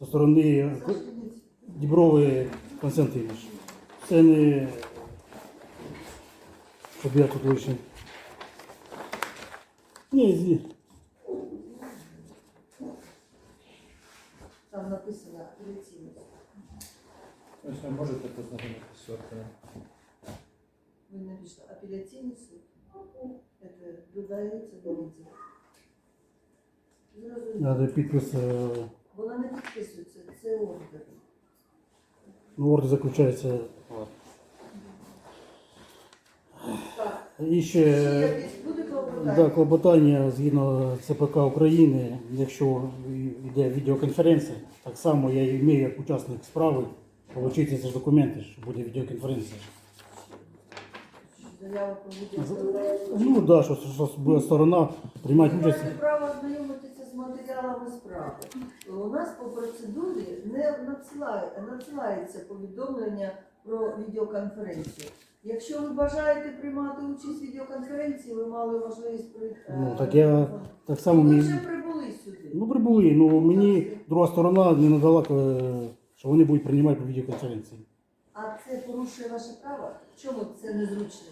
зі сторони Діброви Константинович. Це не щоб я тут лише. Ні, зі. Там написано апеляційний. Ось ви можете познайомитися з автором. Ви напишете апеляційний суд. Це додається до. Надо підпис. Вона не підписується, це ордер. Ну, ордер заключається. Так, І ще ще якісь буде клопотання? да, клопотання згідно ЦПК України, якщо йде відеоконференція, так само я і вмію як учасник справи отримати ці документи, що буде відеоконференція. Про відео. Ну так, да, що, що буде сторона приймати участь. маєте право ознайомитися з матеріалами справи. У нас по процедурі не надсилає, надсилається повідомлення про відеоконференцію. Якщо ви бажаєте приймати участь в відеоконференції, ви мали можливість прийти. Ну, так я так само Ви мені. вже прибули сюди. Ну прибули, ну мені друга сторона не надала, е, що вони будуть приймати по відеоконференції. А це порушує ваше право? Чому це незручно?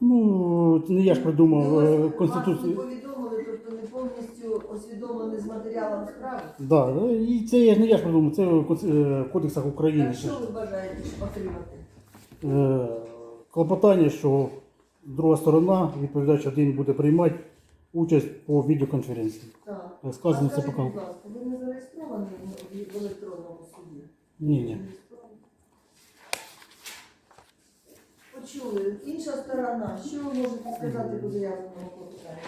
Ну, не я ж придумав Ну, е, вас- Вас не повідомили, тобто не повністю освідомлені з матеріалом справи. Да, і це я- не я ж придумав, це в конс- е, кодексах України. Так що ви бажаєте отримати? Е, Клопотання, що друга сторона, відповідач один буде приймати участь по відеоконференції. Так. Е, Сказано а це скажіть, поки. будь ласка, ви не зареєстровані в в електронному суді? Ні, ні. Почули. Інша сторона. Що ви можете сказати по заявленому клопотанню?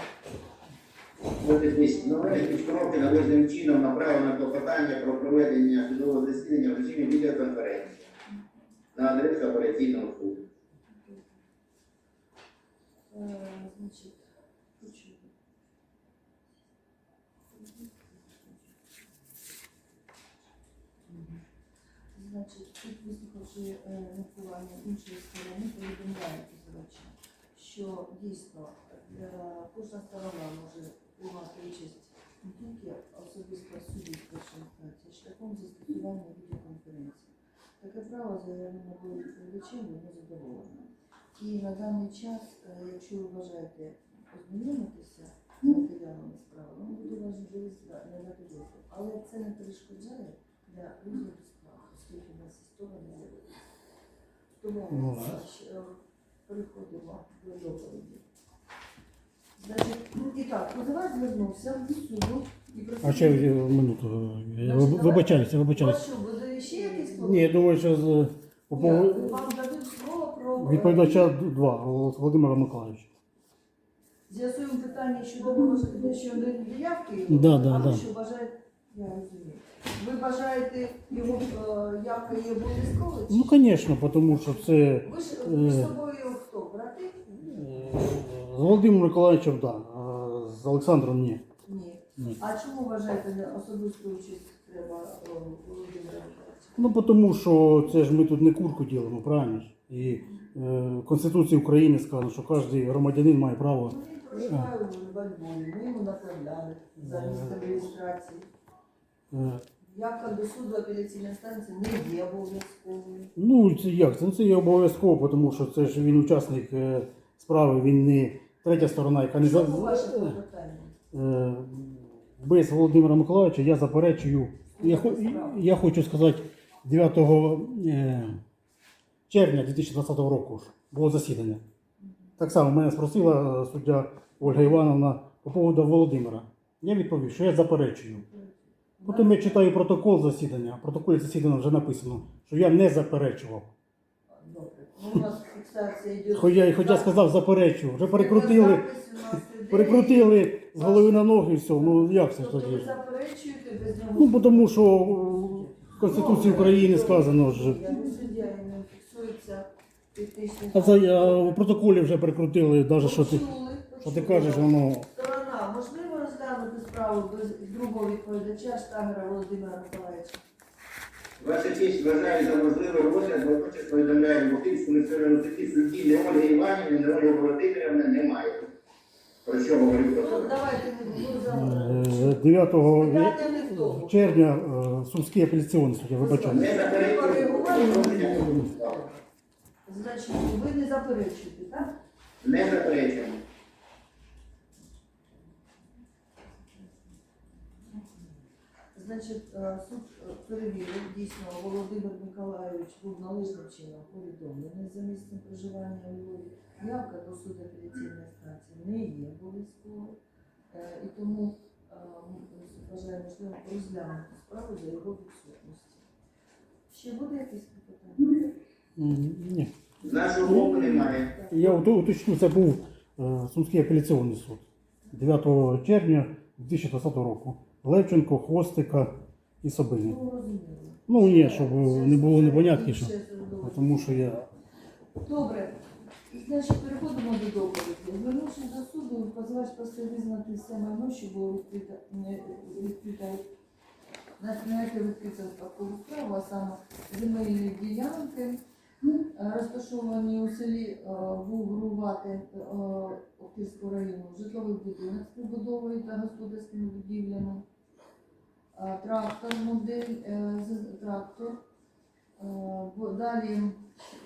Виявитись новини підкроки належним чином направлено клопотання про проведення судового засідання в режимі відеоконференції на адресу апеляційного суду. Е, Значить, почули. Значить, вислухавши е, іншої сторони, повідомляє позивача, що дійсно е, кожна сторона може приймати участь не тільки особисто в суді в першій інстанції, шляхом застосування відеоконференції. Таке право заявлено було відповідачем, воно задоволено. І на даний час, е, якщо ви бажаєте ознайомитися з матеріалами справи, вам буде можливість надати доступ. Але це не перешкоджає для розгляду справи, оскільки в нас історія не. Тому Ну, е, переходимо до доповіді. Значить, ну, і так, позивач звернувся до суду і А ще е, минуту. Я виб- Вибачаюся, вибачаюся. що, буде ще якісь Ні, я думаю, що з по поводу Вам дадуть слово про е, відповідача два Володимира Миколаївича. З'ясуємо питання щодо щодо явки. Да, да, а ви да. що бажаєте? Я розумію. Ви бажаєте його е, явка є обов'язковою? чи Ну, звісно, тому що це Ви ж з е, собою хто? Брати? е, з Володимиром Миколаївичем, так, да, а з Олександром ні. Ні. Ні. А чому вважаєте не особисту участь треба е, Володимира Миколаївича? Ну, тому що це ж ми тут не курку ділимо, правильно ж? І е, в Конституції України сказано, що кожен громадянин має право. Ну, він проживає у Львові, ми йому направляли за місцем реєстрації. Е, Явка до суду апеляційної станції не є обов'язковою. ну, це як? Це, ну, це є обов'язково, тому що це ж він учасник е, справи, він не третя сторона, яка не за. Чому ваше клопотання? Е, без Володимира Миколаївича я заперечую. Я, хо- я хочу сказати, 9 е, червня 2020 року ж було засідання. Так само мене спросила е, суддя Ольга Івановна по поводу Володимира. Я відповів, що я заперечую. Потім я читаю протокол засідання. В протоколі засідання вже написано, що я не заперечував. Добре. Ну, у нас фіксація йде. Хоча я, хоча сказав заперечую, вже перекрутили, перекрутили з голови на ноги і все. Ну як це ж Тобто ви тоді? заперечуєте без нього? Ну, бо тому що в Конституції України сказано ж. Я не суддя, і не фіксується технічний. А, це, а в протоколі вже прикрутили, навіть що ти, Почули, що ти почули. кажеш, воно. Сторона, можливо розглянути справу без другого відповідача Штамера Володимира Миколаївича? Ваша честь вважає за можливий розгляд, водночас повідомляє Бухівському місцевому суді судді не Ольги Іванівни, не Ольги Володимирівни немає. Про що говорив про Ну, це? давайте не будемо. Е, 9 Питання не в тому. червня е, Сумський апеляційний суд, я вибачаю. Не справи. Значить, ви не заперечуєте, так? Не заперечуємо. Значить, е, суд е, перевірив, дійсно, Володимир Миколайович був належним чином повідомлений за місцем проживання у Львові. Явка до суду апеляційної станції не є обов'язковою, Е, і тому вважає можливо розглянути справу за його відсутності. Ще буде якісь питання? Ні. Нашого немає. Я ут- уточню, це був Сумський апеляційний суд 9 червня 2020 року. Левченко, Хвостика і Собинін. Ну. Ну ні, щоб не було судове. Тому що я. Добре. Значить, переходимо до доповіді. Звернувшись до суду, позивач просив визнати все майно, що було відкрите, не- на яке відкрито спадкову справу, а саме земельні ділянки, розташовані у селі е, Вугрувати е, Охтирського району, житловий будинок з побудовою та господарськими будівлями, е, трактор, модель, е, трактор, Е, Далі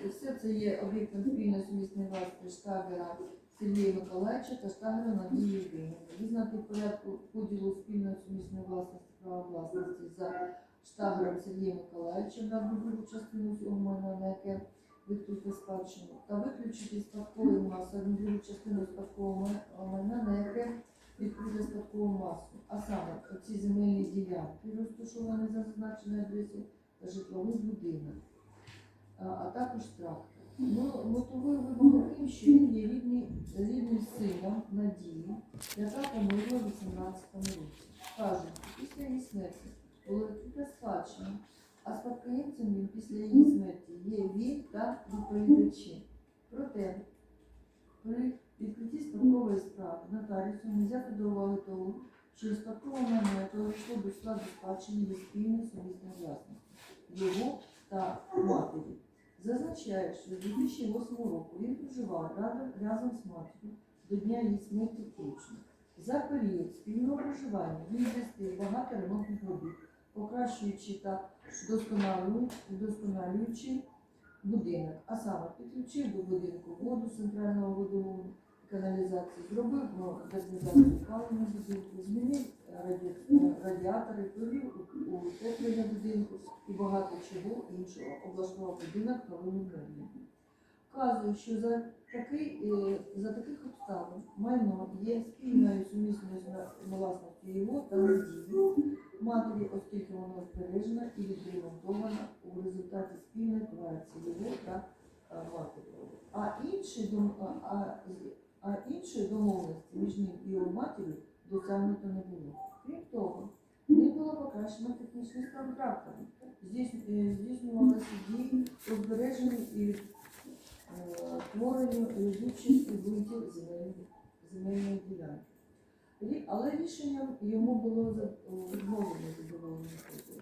все це є об'єктом спільної сумісної власності штагера Сергія Миколаївича та штагера Надії Євгенівни. Визнати в порядку поділу спільної сумісної власності права власності за штагером Сергія Миколаївича дану другу частину цього майна, на яке спадщину, та виключити спадкову масу одну частину спадкового май- майна, на яке відкрити спадкову масу. А саме ці земельні ділянки, розташовані за зазначеною адресою, та житловий будинок, а, також трактор. Ну, мотивує вимогу тим, що він є рідний, рідним сином Надії, яка померла у 18 році. Кажуть, після її смерті було спадщина, а спадкоємцем він після її смерті є він та відповідачі. Проте, при відкритті спадкової справи нотаріусом не взяти до уваги того, що спадкове майно, вийшло до складу спадщини є спільної сумісної власності його та матері. Зазначає, що з 2008 року він проживав разом, з матір'ю до дня її смерті включно. За період спільного проживання він здійснив багато ремонтних робіт, покращуючи та вдосконалюючи, будинок, а саме підключив до будинку воду центрального водоводу, каналізації, зробив модернізацію опалення будинку, змінив раді- радіатори, провів у- утеплення будинку і багато чого іншого. Облаштував будинок новими меблями. Вказує, що за, такий, е, за таких обставин майно є спільною сумісною власністю його та надії матері, оскільки воно збережено і відремонтовано у результаті спільної праці його та е, матері. А інші а, а, іншої домовленості між ним і його матір'ю досягнуто не було. Крім того, не було покращено трактора. Здійс- е, Здійснювалися дії по збереженню і е, творенню ведучих і витів земельної ділянки. Але рішенням йому було відмовлено задоволення суду.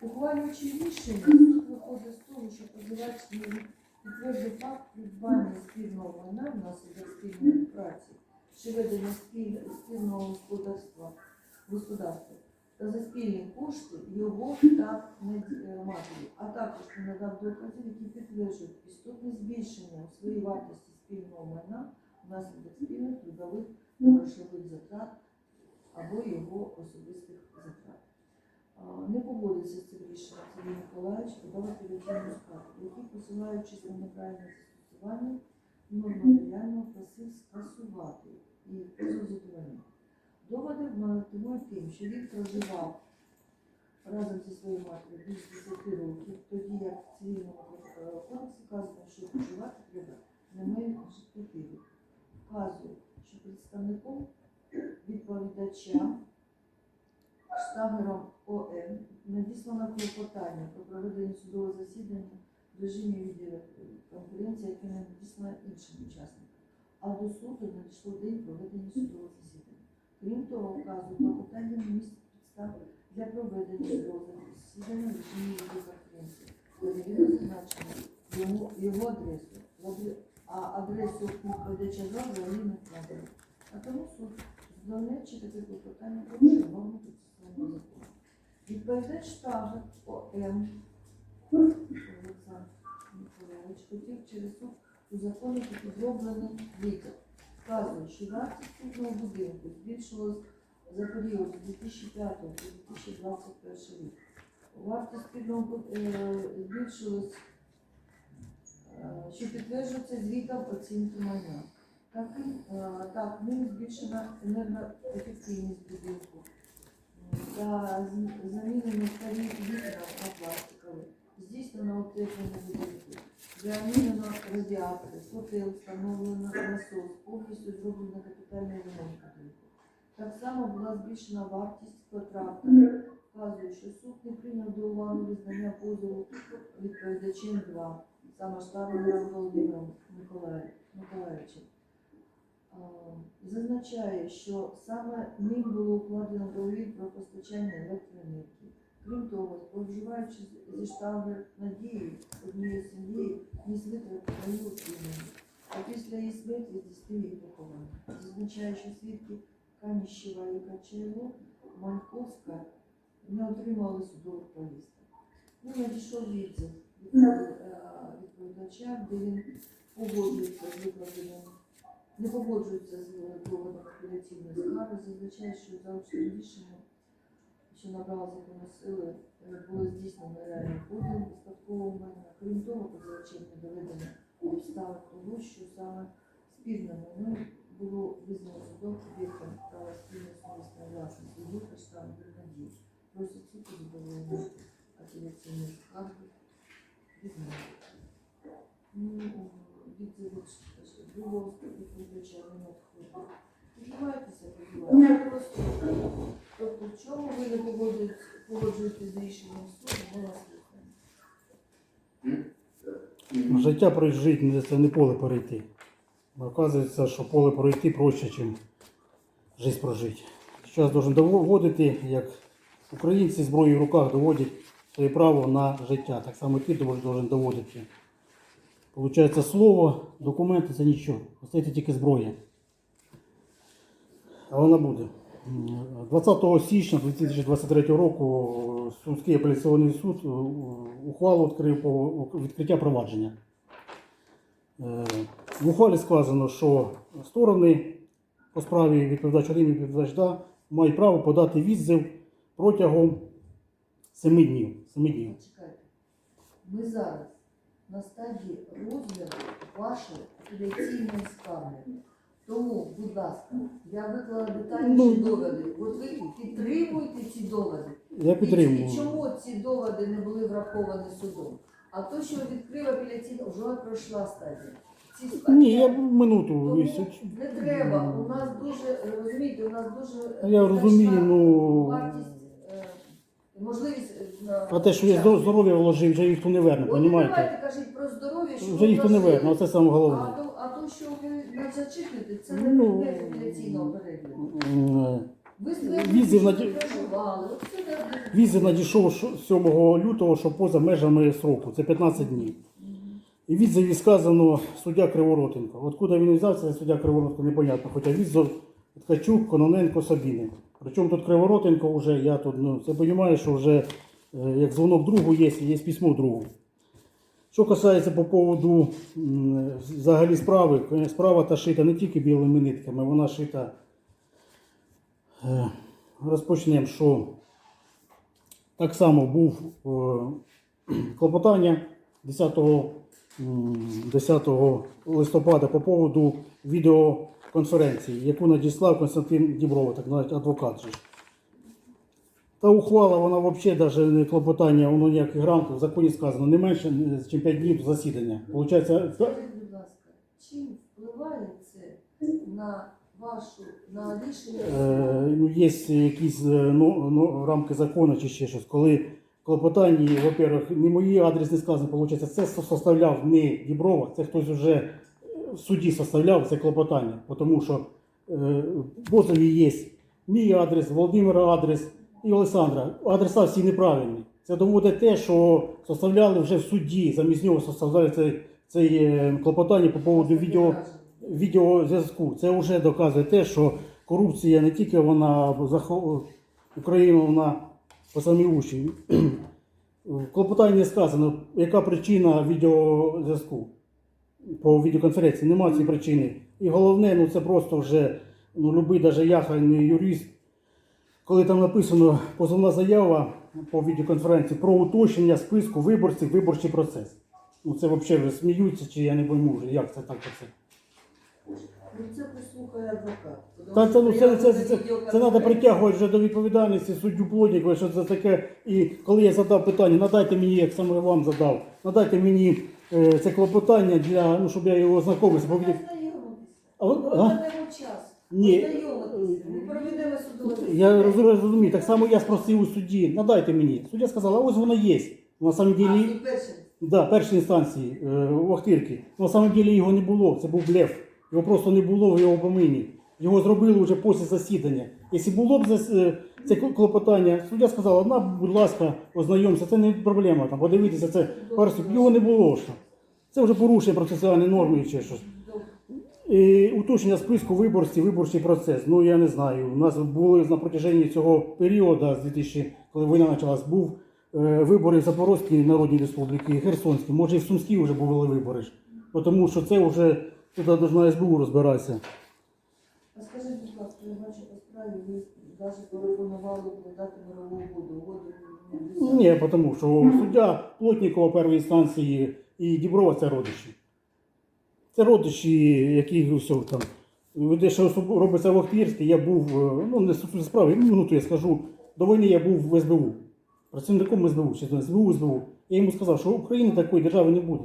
Ухвалюючи рішення, суд виходить з того, що позивач підтвердив факт придбання спільного майна внаслідок спільної праці чи ведення спіль- спільного господарства, господарства та за спільні кошти його та е, матері, а також не надав доказів, які підтверджують істотне збільшення у своїй вартості спільного майна внаслідок спільних трудових грошових затрат або його особистих затрат. Не погодився з цим рішенням Сергій Миколаївич подав апеляційну скаргу, який, посилаючись на неправильне застосування норм матеріального, просив скасувати і позов задовольнив. Доводи мотивують тим, що він проживав разом зі своєю матір'ю більше 10 років, тоді як в цивільному е, кодексі вказано, що проживати треба не менше 5 років. Вказує, що представником відповідача штагером ОМ надіслано клопотання про проведення судового засідання в режимі відділу конференції, яке не надіслано іншим учасникам. А до суду надійшло день проведення судового засідання. Крім того, вказує клопотання не містить підстав для проведення судового засідання в режимі відеоконференції. Перевірено зазначено його, адресу, а адресу відповідача взагалі не вказано. А тому суд здавнечі таке клопотання порушує норму процесуального закону. Відповідач штажа ОМ Олександр Миколаївич хотів через суд узаконити підроблений витяг. Вказує, що вартість кожного будинку збільшилась за період з 2005 по 2021 рік. Вартість бу- е, збільшилась, що підтверджується звітом оцінки майна. Таким, е, так, ним збільшена енергоефективність будинку та з- замінено старі вікна на пластикові, здійснено утеплення будинку, замінено радіатори, котел, встановлено насос, повністю зроблено капітальний ремонт будинку. Так само була збільшена вартість контракту. Вказує, що суд не прийняв до уваги визнання позову відповідачем 2, саме Штаром Володимиром Миколаїв- Зазначає, що саме ним було укладено договір про постачання електроенергії. Крім того, споживаючи зі штабу надії однієї сім'ї, ніс витрати на її утримання. А після її смерті здійснив її поховання. Зазначає, що свідки Каніщева і Качайло, Маньковська не отримали судових повісток. Ну, надійшов відзив від відповідача, де він погоджується з викладенням, не погоджується з доводом апеляційної скарги, зазначає, що за общим рішенням, що набрало закону сили, е, було здійснено реальний поділ спадкового майна. Крім того, позивачем не доведено обставин того, що саме спільне майно було визнано судом об'єктом права спільної сумісної власності групи штабу надії. Просить суд задоволення апеляційної скарги відповідача не надходить. Тобто, в чому ви не погоджуєтесь погоджуєтесь з рішенням суду, ми вас слухаємо. Життя прожити це не поле перейти. Оказується, що поле пройти проще, ніж життя прожити. Зараз должен доводити, як українці зброю в руках доводять своє право на життя. Так само ти должен доводити. Получається слово, документи це нічого. Остається тільки зброя. А вона буде. 20 січня 2023 року Сумський апеляційний суд е, ухвалу відкрив по відкриття провадження. Е, В ухвалі сказано, що сторони по справі відповідач 1 і відповідач 2 мають право подати відзив протягом 7 днів. 7 днів. Чекайте. Ми зараз на стадії розгляду вашої апеляційної скарги. Тому, будь ласка, я виклала детальніші Ну, доводи. От ви підтримуєте ці доводи. Я підтримую. і чому ці доводи не були враховані судом? А то, що відкрив апеляційну, вже пройшла стадія. Ці скарги- Ні, я минуту. Тому не треба. У нас дуже, розумієте, у нас дуже Я розумію, ну. вартість, можливість е, на А те, що я здо- здоров'я вложив, вже ніхто не верне, От розумієте? давайте кажіть про здоров'я, що Вже ви ніхто не верне, оце саме А головне. то, а то, що ви не зачитуєте, це не Ну, предмет апеляційного перегляду. М, Ви Візів на що проживали. От це не- Візит надійшов шо- 7 лютого, що поза межами сроку, це 15 днів. І відзиві сказано суддя Криворотенко. Откуда він взявся, суддя Криворотенко, непонятно. Хоча відзов Ткачук, Кононенко, Сабіни. Причому тут Криворотенко вже, я тут, ну, це розумію, що вже е, як дзвонок другу є, є письмо другу. Що касається по поводу взагалі справи, е, справа та шита не тільки білими нитками, вона шита. е, Розпочнемо, що так само був клопотання 10, 10 листопада по поводу відеоконференції, яку надіслав Константин Діброва, так навіть адвокат. же. Та ухвала, вона взагалі навіть не клопотання, воно ніяких рамків, в законі сказано, не менше, ніж 5 днів засідання. Получається, Скажіть, будь ласка, чим впливає це на вашу, на рішення? Е, ну, є якісь е, ну, ну, рамки закону чи ще щось. Коли в клопотанні, во-первых, не мої адрес не сказано, виходить, це составляв не Діброва, це хтось вже в суді составляв це клопотання. Тому що е, в позові є мій адрес, Володимира адрес і Олександра. Адреса всі неправильні. Це доводить те, що составляли вже в суді, замість нього составляли це, це е, клопотання по поводу відео відеозв'язку. Це вже доказує те, що корупція не тільки вона Україну вона по самі уші. В клопотанні сказано, яка причина відеозв'язку по відеоконференції. Нема цієї причини. І головне, ну це просто вже ну, любий, навіть яхальний юрист, коли там написано позовна заява по відеоконференції про уточнення списку виборців, виборчий процес. Ну це взагалі вже сміються, чи я не пойму вже, як це так оце. Ну це послухає адвокат. Та це, ну, це, це, це, це, це, треба притягувати вже до відповідальності суддю Плотнікова, що це таке. І коли я задав питання, надайте мені, як саме вам задав, надайте мені е, це клопотання для, ну, щоб я його ознакомився. Бо, Ознайомитися. А От а? Ні. Ми проведемо судове я розумію, розумію, так само я спросив у судді, надайте мені. Суддя сказала, ось воно є. На самом А, деле, і да, першій інстанції е, у Ахтирки. На самом деле його не було, це був блеф. Його просто не було в його помині. Його зробили вже після засідання. Якщо було б е, це клопотання, суддя сказала, на, будь ласка, ознайомся, це не проблема, там, подивитися, це персик. Його не було. Що. Це вже порушення процесуальної норми чи щось. І уточнення списку виборців, виборчий процес. Ну я не знаю. У нас були на протяженні цього періоду, з 2000, коли війна почалась, був е, вибори в Запорозькій Народній Республіці, і Херсонській. Може і в Сумській вже були вибори. Тому що це вже туди СБУ розбиратися. А скажіть, будь ласка, я бачу по справі, ви навіть пропонували дати мирову угоду. Угоду Ні, тому що суддя Плотнікова першої інстанції і Діброва це родичі. Це родичі, які все там. Де що робиться в Охтирській, я був, е, ну не стосується справи, ну, минуту я скажу, до війни я був в СБУ. Працівником СБУ, чи СБУ, СБУ. Я йому сказав, що в Україні такої держави не буде.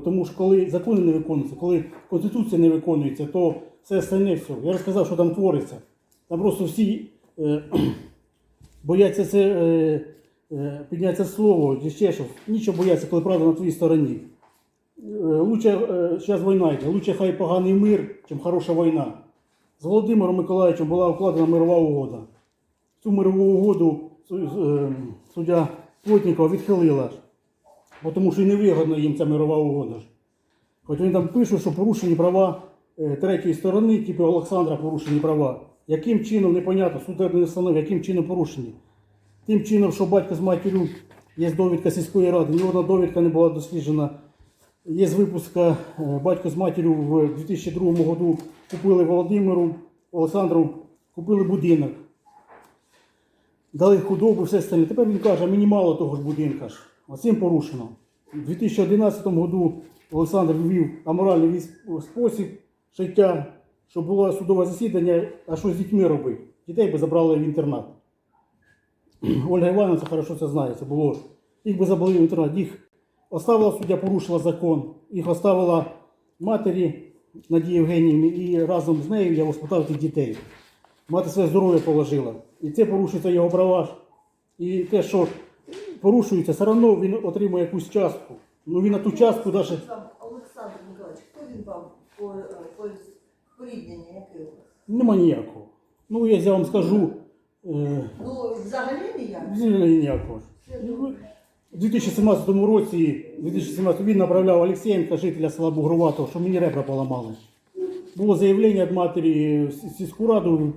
Тому що коли закони не виконуються, коли Конституція не виконується, то все остальне все. Я розказав, що там твориться. Там просто всі е, бояться це е, е, підняти слово, ще щось. Нічого бояться, коли правда на твоїй стороні. Е, Лучше зараз війна йде, лучше хай поганий мир, чим хороша війна. З Володимиром Миколаївичем була укладена мирова угода. Цю мирову угоду е, суддя Плотнікова відхилила. Бо Тому що і невигодно їм ця мирова угода. Хоч вони там пишуть, що порушені права е, третьої сторони, типу Олександра порушені права. Яким чином, непонятно, суд не встановив, яким чином порушені. Тим чином, що батько з матір'ю, є довідка сільської ради, ні одна довідка не була досліджена. Є з випуска е, батько з матір'ю в 2002 году купили Володимиру, Олександру, купили будинок. Дали худобу, все остальне. Тепер він каже, мені мало того ж будинка ж. Оцим порушено. У 2011 году Олександр ввів аморальний спосіб життя, щоб було судове засідання, а що з дітьми робити? Дітей би забрали в інтернат. Ольга Івановна це хорошо це знає, це було. Їх би забрали в інтернат. Їх оставила суддя, порушила закон. Їх оставила матері Надії Євгенівні і разом з нею я воспитав тих дітей. Мати своє здоров'я положила. І це порушується його права. І те, що порушується, все одно він отримує якусь частку. Ну він на ту частку навіть. Олександр Миколаївич, хто він вам по, е, по порідненню, який у вас? Нема ніякого. Ну, я вам скажу, е, Ну, взагалі ніяк. ніякого. У 2017 році 2017 він направляв Олексієнка, жителя села Бугроватого, що мені ребра поламали. Було заявлення від матері в сільську раду, в.